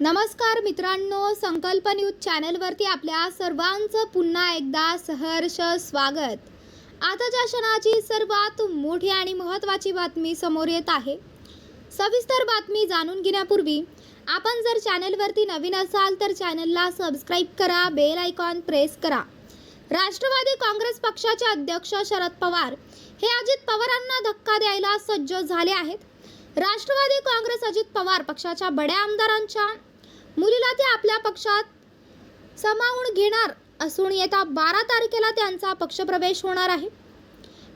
नमस्कार मित्रांनो संकल्प न्यूज चॅनलवरती आपल्या सर्वांचं पुन्हा एकदा सहर्ष स्वागत. आताच्या क्षणाची सर्वात मोठी आणि महत्त्वाची बातमी समोर येत आहे सविस्तर बातमी जाणून घेण्यापूर्वी आपण जर चॅनलवरती नवीन असाल तर चॅनलला सबस्क्राईब करा बेल आयकॉन प्रेस करा. राष्ट्रवादी काँग्रेस पक्षाचे अध्यक्ष शरद पवार हे अजित पवारांना धक्का द्यायला सज्ज झाले आहेत. राष्ट्रवादी काँग्रेस अजित पवार पक्षाच्या बड्या आमदारांच्या मुलीला ते आपल्या पक्षात सामावून घेणार असून येत्या बारा तारखेला त्यांचा पक्षप्रवेश होणार आहे.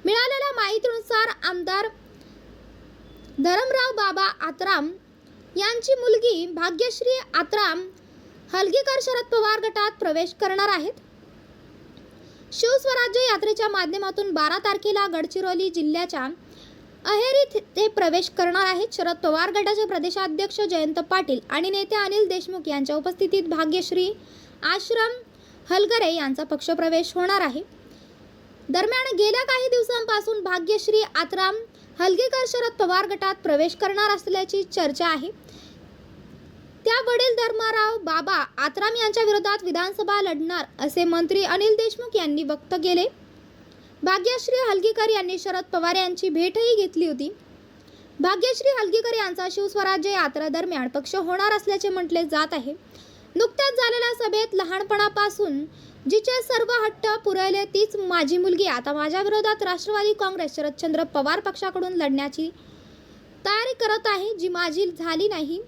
मिळालेल्या माहितीनुसार आमदार धरमराव बाबा आत्राम यांची मुलगी भाग्यश्री आत्राम हलगीकर शरद पवार गटात प्रवेश करणार आहेत. शिवस्वराज्य यात्रेच्या माध्यमातून बारा तारखेला गडचिरोली जिल्ह्याच्या अहेरी ते प्रवेश करणार आहेत. शरद पवार गटाचे प्रदेशाध्यक्ष जयंत पाटील आणि नेते अनिल देशमुख यांच्या उपस्थितीत भाग्यश्री आश्रम हलगरे यांचा पक्षप्रवेश होणार आहे. दरम्यान गेल्या काही दिवसांपासून भाग्यश्री आत्राम हलगेकर शरद पवार गटात प्रवेश करणार असल्याची चर्चा आहे. त्या वडील धर्माराव बाबा आत्राम यांच्या विरोधात विधानसभा लढणार असे मंत्री अनिल देशमुख यांनी व्यक्त केले. भाग्यश्री हलगीकर यांनी शरद पवार यांची भेटही घेतली होती. भाग्यश्री हलगीकर यांचा शिवस्वराज्य यात्रा दरम्यान पक्ष होणार असल्याचे म्हटले जात आहे. नुकत्याच झालेल्या सभेत लहानपणापासून जिचे सर्व हट्ट पुरवले तीच माझी मुलगी. आता माझ्या विरोधात राष्ट्रवादी काँग्रेस शरदचंद्र पवार पक्षाकडून लढण्याची तयारी करत आहे जी माझी झाली नाही.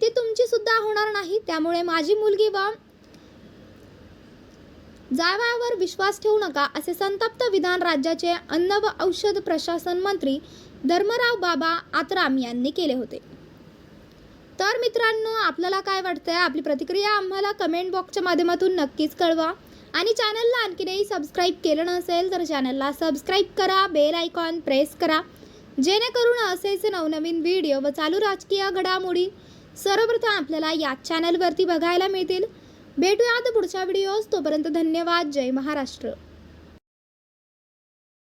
ती तुमची सुद्धा होणार नाही. त्यामुळे माझी मुलगी व जावयावर विश्वास ठेवू नका असे संतप्त विधान राज्याचे अन्न व औषध प्रशासन मंत्री धर्मराव बाबा आत्राम यांनी केले होते. तर मित्रांनो आपल्याला काय वाटतंय? आपली प्रतिक्रिया आम्हाला कमेंट बॉक्सच्या माध्यमातून नक्कीच कळवा. आणि चॅनलला आणखीनही सबस्क्राईब केलं नसेल तर चॅनलला सबस्क्राईब करा बेल आयकॉन प्रेस करा. जेणेकरून असेच नवनवीन व्हिडिओ व चालू राजकीय घडामोडी सर्वप्रथम आपल्याला याच चॅनलवरती बघायला मिळतील. भेटूयात पुढच्या व्हिडिओज तोपर्यंत धन्यवाद. जय महाराष्ट्र.